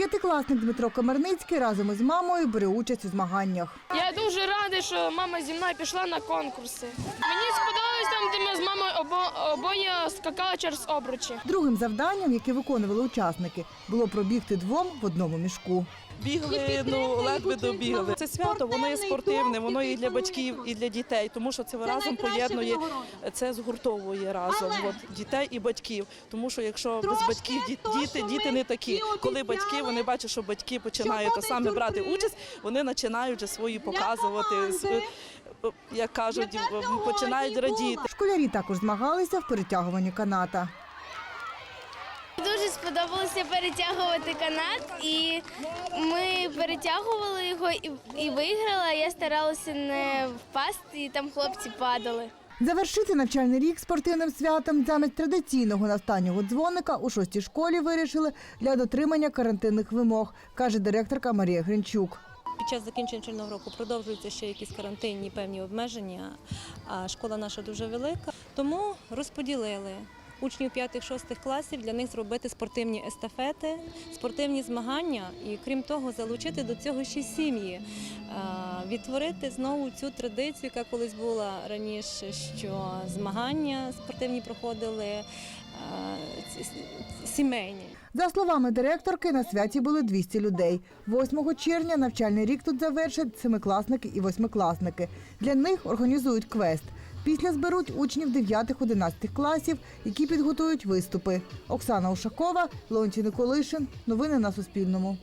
П'ятикласник Дмитро Камерницький разом із мамою бере участь у змаганнях. Я дуже радий, що мама зі мною пішла на конкурси. Мені сподобалось обоє скакали через обручі. Другим завданням, яке виконували учасники, було пробігти двом в одному мішку. Бігли, ну ледве добігли. Це свято, воно є спортивне, воно і для батьків, і для дітей, тому що це разом поєднує, це згуртовує разом от, дітей і батьків. Тому що якщо без батьків ді- діти, діти не такі. Коли батьки вони бачать, що батьки починають то саме брати участь, вони починають вже свої показувати, е, як кажуть, починають радіти. Школярі також змагалися в перетягуванні каната. Дуже сподобалося перетягувати канат, і ми перетягували його і, виграла. Я старалася не впасти, і там хлопці падали. Завершити навчальний рік спортивним святом замість традиційного настаннього дзвоника у шостій школі вирішили для дотримання карантинних вимог, каже директорка Марія Гринчук. Під час закінчення навчального року продовжуються ще якісь карантинні певні обмеження, а школа наша дуже велика. Тому розподілили учнів 5-6 класів для них зробити спортивні естафети, спортивні змагання і крім того, залучити до цього ще сім'ї, відтворити знову цю традицію, яка колись була раніше, що змагання спортивні проходили сімейні. За словами директорки, на святі були 200 людей. 8 червня навчальний рік тут завершать семикласники і восьмикласники. Для них організують квест. Після зберуть учнів 9-11 класів, які підготують виступи. Оксана Ушакова, Леонтій Николишин. Новини на Суспільному.